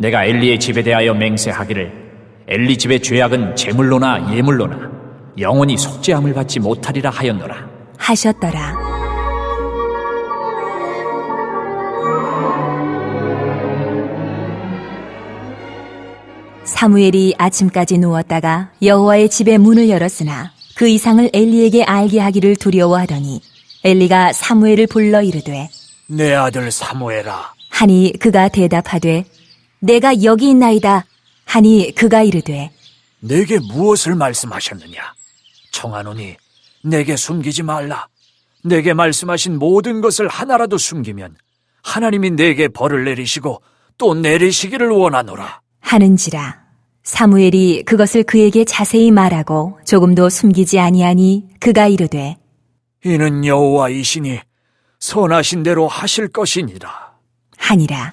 내가 엘리의 집에 대하여 맹세하기를 엘리 집의 죄악은 제물로나 예물로나 영원히 속죄함을 받지 못하리라 하였노라. 하셨더라. 사무엘이 아침까지 누웠다가 여호와의 집에 문을 열었으나 그 이상을 엘리에게 알게 하기를 두려워하더니 엘리가 사무엘을 불러 이르되 내 아들 사무엘아, 하니 그가 대답하되 내가 여기 있나이다 하니 그가 이르되 내게 무엇을 말씀하셨느냐? 청하노니 내게 숨기지 말라. 내게 말씀하신 모든 것을 하나라도 숨기면 하나님이 내게 벌을 내리시고 또 내리시기를 원하노라. 하는지라 사무엘이 그것을 그에게 자세히 말하고 조금도 숨기지 아니하니 그가 이르되 이는 여호와이시니 선하신 대로 하실 것이니라. 하니라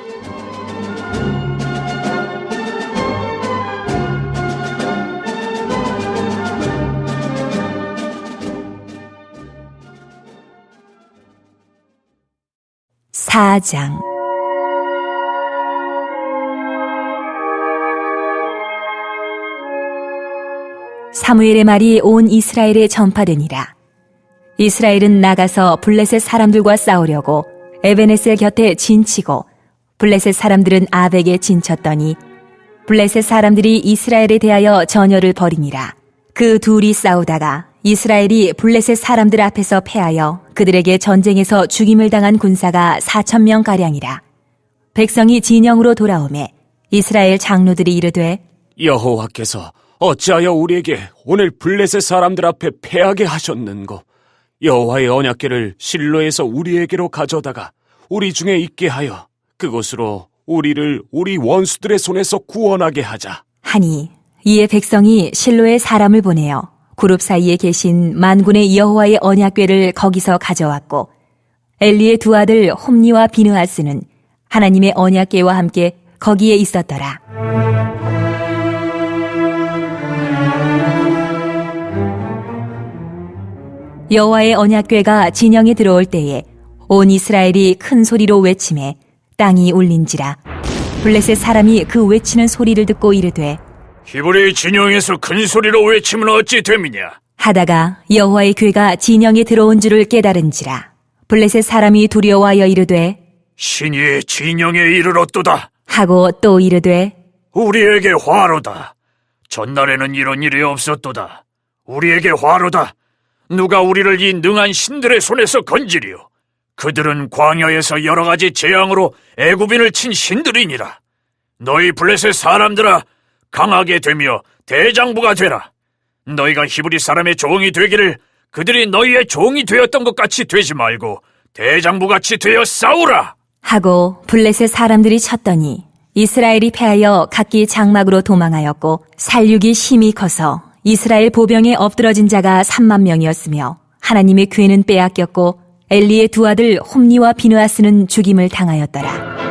사장 사무엘의 말이 온 이스라엘에 전파되니라. 이스라엘은 나가서 블레셋 사람들과 싸우려고 에베네스 곁에 진치고 블레셋 사람들은 아벡에 진쳤더니 블레셋 사람들이 이스라엘에 대하여 전열을 벌이니라. 그 둘이 싸우다가 이스라엘이 블레셋 사람들 앞에서 패하여 그들에게 전쟁에서 죽임을 당한 군사가 4천 명 가량이라. 백성이 진영으로 돌아오매 이스라엘 장로들이 이르되 여호와께서 어찌하여 우리에게 오늘 블레셋 사람들 앞에 패하게 하셨는고 여호와의 언약궤를 실로에서 우리에게로 가져다가 우리 중에 있게 하여 그곳으로 우리를 우리 원수들의 손에서 구원하게 하자 하니 이에 백성이 실로에 사람을 보내어 그룹 사이에 계신 만군의 여호와의 언약궤를 거기서 가져왔고 엘리의 두 아들 홈니와 비느하스는 하나님의 언약궤와 함께 거기에 있었더라. 여호와의 언약궤가 진영에 들어올 때에 온 이스라엘이 큰 소리로 외침해 땅이 울린지라 블레셋 사람이 그 외치는 소리를 듣고 이르되 히브리 진영에서 큰 소리로 외치면 어찌 됨이냐? 하다가 여호와의 궤가 진영에 들어온 줄을 깨달은지라 블레셋 사람이 두려워하여 이르되 신이 진영에 이르렀도다. 하고 또 이르되 우리에게 화로다. 전날에는 이런 일이 없었도다. 우리에게 화로다. 누가 우리를 이 능한 신들의 손에서 건지리요. 그들은 광야에서 여러 가지 재앙으로 애굽인을 친 신들이니라. 너희 블레셋 사람들아 강하게 되며 대장부가 되라. 너희가 히브리 사람의 종이 되기를 그들이 너희의 종이 되었던 것 같이 되지 말고 대장부 같이 되어 싸우라. 하고 블레셋 사람들이 쳤더니 이스라엘이 패하여 각기 장막으로 도망하였고 살육이 심히 커서 이스라엘 보병에 엎드러진 자가 3만 명이었으며 하나님의 궤는 빼앗겼고 엘리의 두 아들 홈니와 비누아스는 죽임을 당하였더라.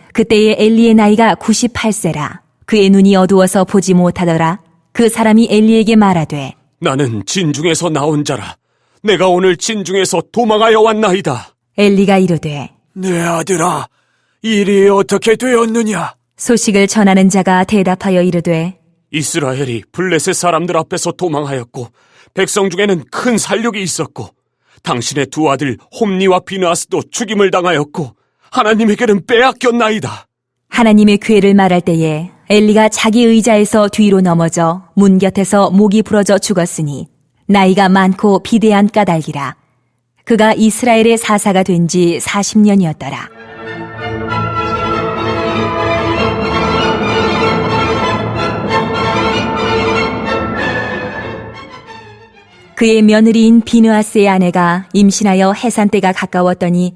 그때의 엘리의 나이가 98세라. 그의 눈이 어두워서 보지 못하더라. 그 사람이 엘리에게 말하되 나는 진중에서 나온 자라. 내가 오늘 진중에서 도망하여 왔나이다. 엘리가 이르되 내 아들아, 일이 어떻게 되었느냐? 소식을 전하는 자가 대답하여 이르되 이스라엘이 블레셋 사람들 앞에서 도망하였고 백성 중에는 큰 살육이 있었고 당신의 두 아들 홈니와 비누아스도 죽임을 당하였고 하나님에게는 빼앗겼나이다. 하나님의 괴를 말할 때에 엘리가 자기 의자에서 뒤로 넘어져 문 곁에서 목이 부러져 죽었으니 나이가 많고 비대한 까닭이라 그가 이스라엘의 사사가 된 지 40년이었더라. 그의 며느리인 비느아스의 아내가 임신하여 해산 때가 가까웠더니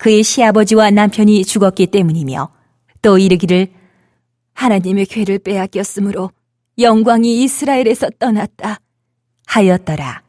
그의 시아버지와 남편이 죽었기 때문이며 또 이르기를 하나님의 괴를 빼앗겼으므로 영광이 이스라엘에서 떠났다 하였더라.